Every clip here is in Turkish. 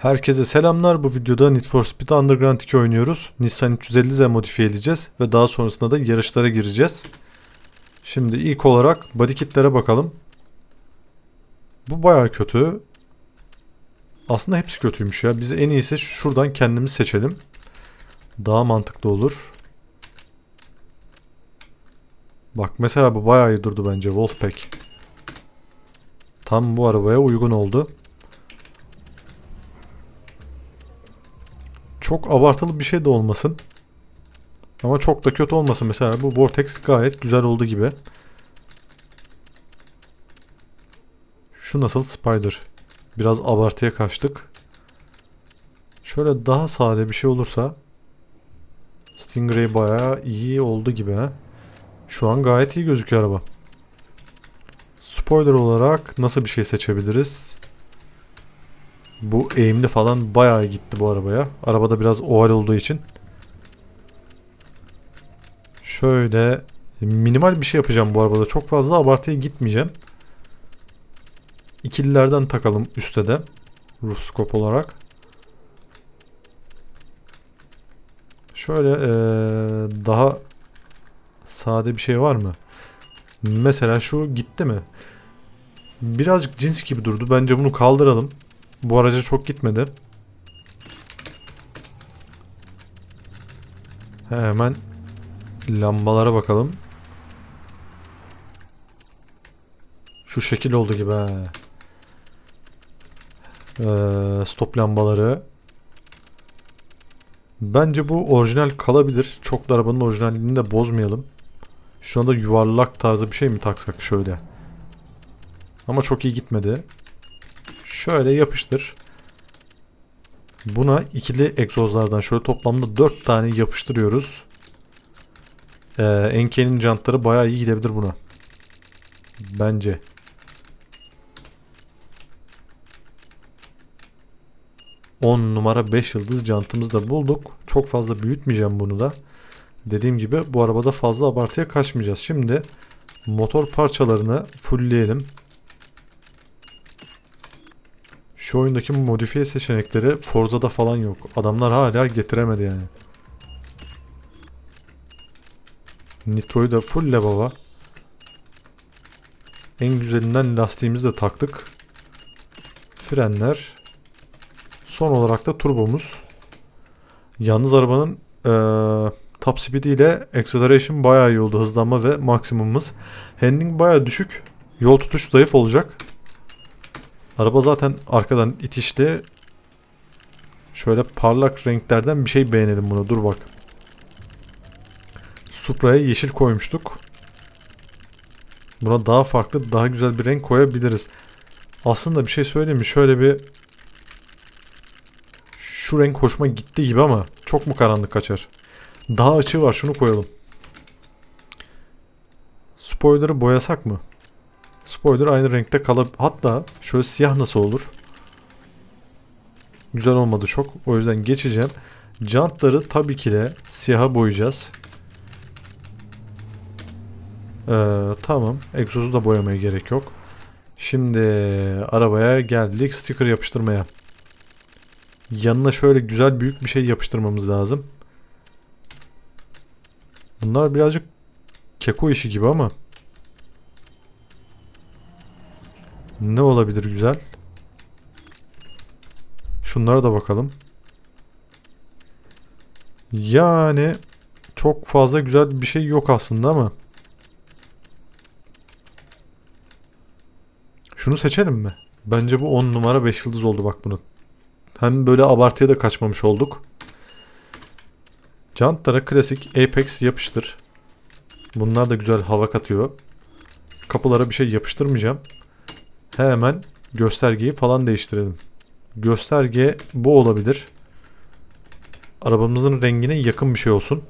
Herkese selamlar. Bu videoda Need for Speed Underground 2 oynuyoruz. Nissan 350Z modifiye edeceğiz ve daha sonrasında da yarışlara gireceğiz. Şimdi ilk olarak body kitlere bakalım. Bu bayağı kötü. Aslında hepsi kötüymüş ya. Biz en iyisi şuradan kendimiz seçelim. Daha mantıklı olur. Bak mesela bu bayağı iyi durdu bence Wolfpack. Tam bu arabaya uygun oldu. Çok abartılı bir şey de olmasın. Ama çok da kötü olmasın. Mesela bu Vortex gayet güzel oldu gibi. Şu nasıl Spider? Biraz abartıya kaçtık. Şöyle daha sade bir şey olursa Stingray bayağı iyi oldu gibi ha. Şu an gayet iyi gözüküyor araba. Spoiler olarak nasıl bir şey seçebiliriz? Bu eğimli falan bayağı gitti bu arabaya. Arabada biraz oval olduğu için. Şöyle minimal bir şey yapacağım bu arabada. Çok fazla abartıya gitmeyeceğim. İkililerden takalım üstte de. Roof scope olarak. Şöyle ee, daha sade bir şey var mı? Mesela şu gitti mi? Birazcık cins gibi durdu. Bence bunu kaldıralım. Bu araca çok gitmedi. Hemen lambalara bakalım. Şu şekil oldu gibi ha. Ee, stop lambaları. Bence bu orijinal kalabilir. Çok da arabanın orijinalliğini de bozmayalım. Şu anda yuvarlak tarzı bir şey mi taksak şöyle. Ama çok iyi gitmedi. Şöyle yapıştır. Buna ikili egzozlardan şöyle toplamda 4 tane yapıştırıyoruz. Ee, Enke'nin jantları bayağı iyi gidebilir buna. Bence. On numara 5 yıldız jantımızı da bulduk. Çok fazla büyütmeyeceğim bunu da. Dediğim gibi bu arabada fazla abartıya kaçmayacağız. Şimdi motor parçalarını fullleyelim. Şu oyundaki modifiye seçenekleri Forza'da falan yok. Adamlar hala getiremedi yani. Nitro'yu da fulle baba. En güzelinden lastiğimizi de taktık. Frenler. Son olarak da turbomuz. Yalnız arabanın ee, top speed ile acceleration bayağı iyi oldu. Hızlanma ve maksimumumuz. Handling bayağı düşük. Yol tutuş zayıf olacak. Araba zaten arkadan itişli. Şöyle parlak renklerden bir şey beğenelim bunu. Dur bak. Supra'ya yeşil koymuştuk. Buna daha farklı, daha güzel bir renk koyabiliriz. Aslında bir şey söyleyeyim mi? Şöyle bir şu renk hoşuma gitti gibi ama çok mu karanlık kaçar? Daha açığı var. Şunu koyalım. Spoiler'ı boyasak mı? Spoiler aynı renkte kalıp hatta şöyle siyah nasıl olur? Güzel olmadı çok. O yüzden geçeceğim. Jantları tabii ki de siyaha boyayacağız. Ee, tamam. Egzozu da boyamaya gerek yok. Şimdi arabaya geldik sticker yapıştırmaya. Yanına şöyle güzel büyük bir şey yapıştırmamız lazım. Bunlar birazcık keko işi gibi ama Ne olabilir güzel? Şunlara da bakalım. Yani çok fazla güzel bir şey yok aslında ama. Şunu seçelim mi? Bence bu 10 numara 5 yıldız oldu bak bunu. Hem böyle abartıya da kaçmamış olduk. Jantlara klasik Apex yapıştır. Bunlar da güzel hava katıyor. Kapılara bir şey yapıştırmayacağım. Hemen göstergeyi falan değiştirelim. Gösterge bu olabilir. Arabamızın rengine yakın bir şey olsun.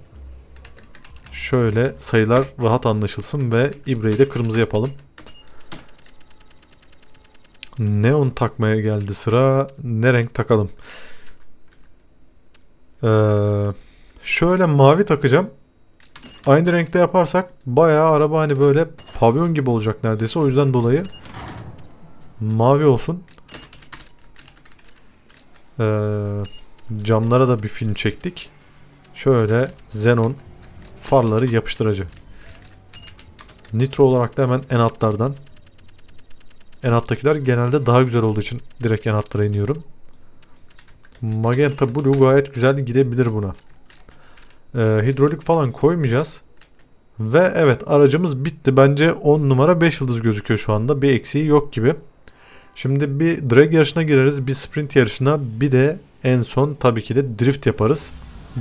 Şöyle sayılar rahat anlaşılsın ve ibreyi de kırmızı yapalım. Neon takmaya geldi sıra. Ne renk takalım? Ee, şöyle mavi takacağım. Aynı renkte yaparsak bayağı araba hani böyle pavyon gibi olacak neredeyse. O yüzden dolayı Mavi olsun. Ee, camlara da bir film çektik. Şöyle Xenon farları yapıştırıcı. Nitro olarak da hemen en altlardan. En alttakiler genelde daha güzel olduğu için direkt en altlara iniyorum. Magenta Blue gayet güzel gidebilir buna. Ee, hidrolik falan koymayacağız. Ve evet aracımız bitti. Bence 10 numara 5 yıldız gözüküyor şu anda. Bir eksiği yok gibi. Şimdi bir drag yarışına gireriz. Bir sprint yarışına. Bir de en son tabii ki de drift yaparız.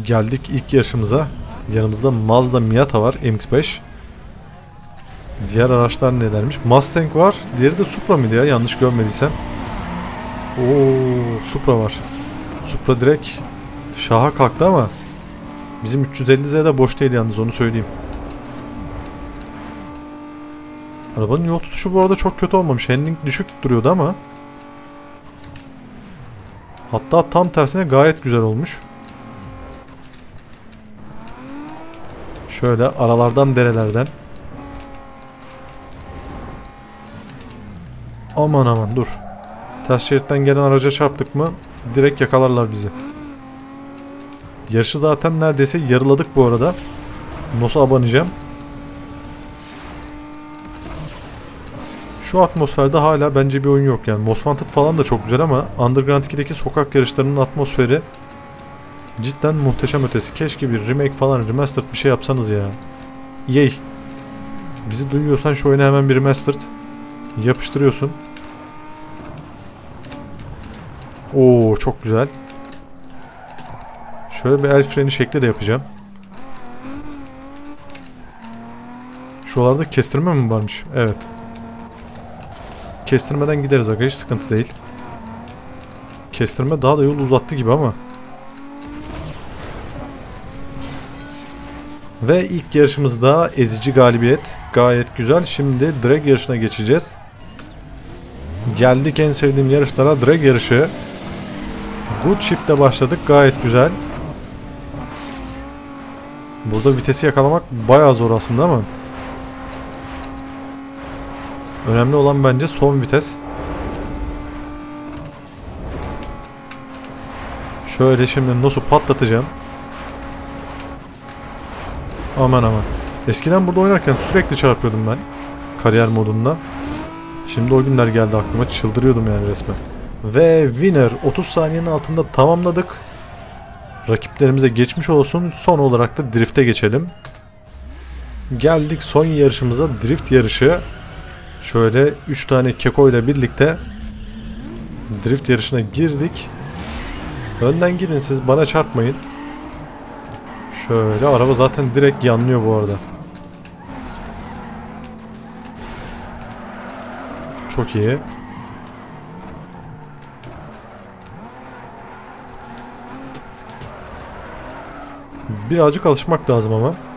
Geldik ilk yarışımıza. Yanımızda Mazda Miata var MX-5. Diğer araçlar nelermiş? Mustang var. Diğeri de Supra mıydı ya? Yanlış görmediysem. Oo, Supra var. Supra direkt şaha kalktı ama bizim 350Z de boş değil yalnız onu söyleyeyim. Arabanın yol tutuşu bu arada çok kötü olmamış. Handling düşük duruyordu ama hatta tam tersine gayet güzel olmuş. Şöyle aralardan derelerden Aman aman dur. Ters şeritten gelen araca çarptık mı direkt yakalarlar bizi. Yarışı zaten neredeyse yarıladık bu arada. Nos'a abanacağım. Şu atmosferde hala bence bir oyun yok yani. Most Wanted falan da çok güzel ama Underground 2'deki sokak yarışlarının atmosferi cidden muhteşem ötesi. Keşke bir remake falan remastered bir şey yapsanız ya. Yey. Bizi duyuyorsan şu oyuna hemen bir remastered yapıştırıyorsun. Oo çok güzel. Şöyle bir el freni şekli de yapacağım. Şuralarda kestirme mi varmış? Evet. Kestirmeden gideriz hiç sıkıntı değil. Kestirme daha da yol uzattı gibi ama. Ve ilk yarışımızda ezici galibiyet. Gayet güzel. Şimdi drag yarışına geçeceğiz. Geldik en sevdiğim yarışlara. Drag yarışı. Bu çiftle başladık. Gayet güzel. Burada vitesi yakalamak bayağı zor aslında ama. Önemli olan bence son vites. Şöyle şimdi Nos'u patlatacağım. Aman aman. Eskiden burada oynarken sürekli çarpıyordum ben. Kariyer modunda. Şimdi o günler geldi aklıma. Çıldırıyordum yani resmen. Ve winner 30 saniyenin altında tamamladık. Rakiplerimize geçmiş olsun. Son olarak da drift'e geçelim. Geldik son yarışımıza drift yarışı. Şöyle 3 tane keko ile birlikte drift yarışına girdik. Önden gidin siz bana çarpmayın. Şöyle araba zaten direkt yanlıyor bu arada. Çok iyi. Birazcık alışmak lazım ama.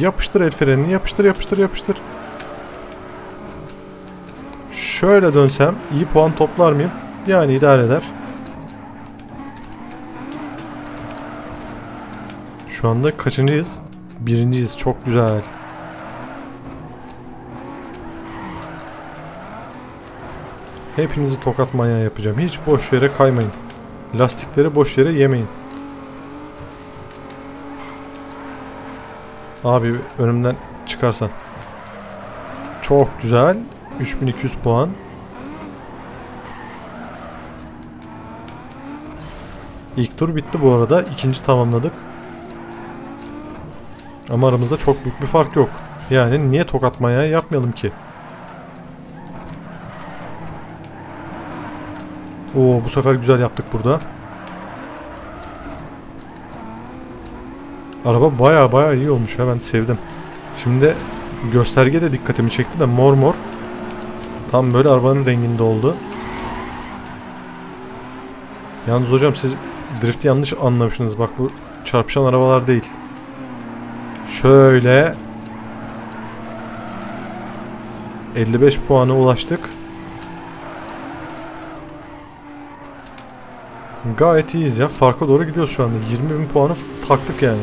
Yapıştır el frenini yapıştır yapıştır yapıştır. Şöyle dönsem iyi puan toplar mıyım? Yani idare eder. Şu anda kaçıncıyız? Birinciyiz. Çok güzel. Hepinizi tokat manyağı yapacağım. Hiç boş yere kaymayın. Lastikleri boş yere yemeyin. Abi önümden çıkarsan. Çok güzel. 3200 puan. İlk tur bitti bu arada. İkinci tamamladık. Ama aramızda çok büyük bir fark yok. Yani niye tokat manyağı yapmayalım ki? Oo bu sefer güzel yaptık burada. Araba baya baya iyi olmuş ben sevdim. Şimdi gösterge de dikkatimi çekti de mor mor. Tam böyle arabanın renginde oldu. Yalnız hocam siz drift yanlış anlamışsınız. Bak bu çarpışan arabalar değil. Şöyle 55 puana ulaştık. Gayet iyiyiz ya. Farka doğru gidiyoruz şu anda. 20 bin puanı taktık yani.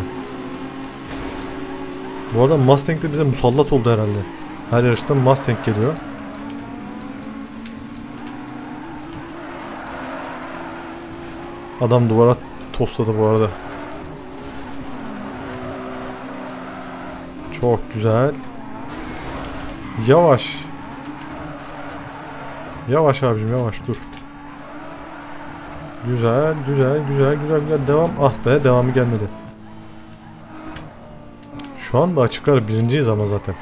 Bu arada Mustang de bize musallat oldu herhalde. Her yarışta Mustang geliyor. Adam duvara tosladı bu arada. Çok güzel. Yavaş. Yavaş abicim yavaş dur. Güzel güzel güzel güzel güzel devam. Ah be devamı gelmedi. Şu anda açıklar birinciyiz ama zaten.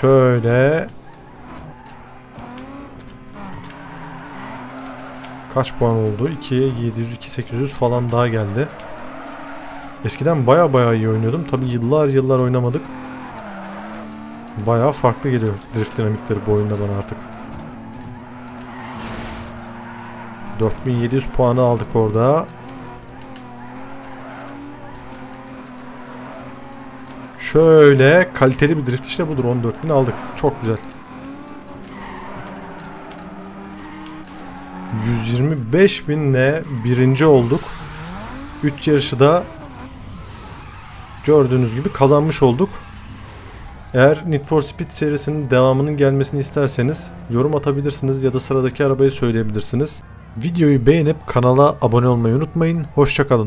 Şöyle. Kaç puan oldu? 2, 700, 2, 800 falan daha geldi. Eskiden baya baya iyi oynuyordum. Tabi yıllar yıllar oynamadık. Baya farklı geliyor drift dinamikleri bu oyunda bana artık. 4700 puanı aldık orada. Şöyle kaliteli bir drift işte budur 14.000 aldık. Çok güzel. 125 binle birinci olduk. 3 yarışı da gördüğünüz gibi kazanmış olduk. Eğer Need for Speed serisinin devamının gelmesini isterseniz yorum atabilirsiniz ya da sıradaki arabayı söyleyebilirsiniz. Videoyu beğenip kanala abone olmayı unutmayın. Hoşçakalın.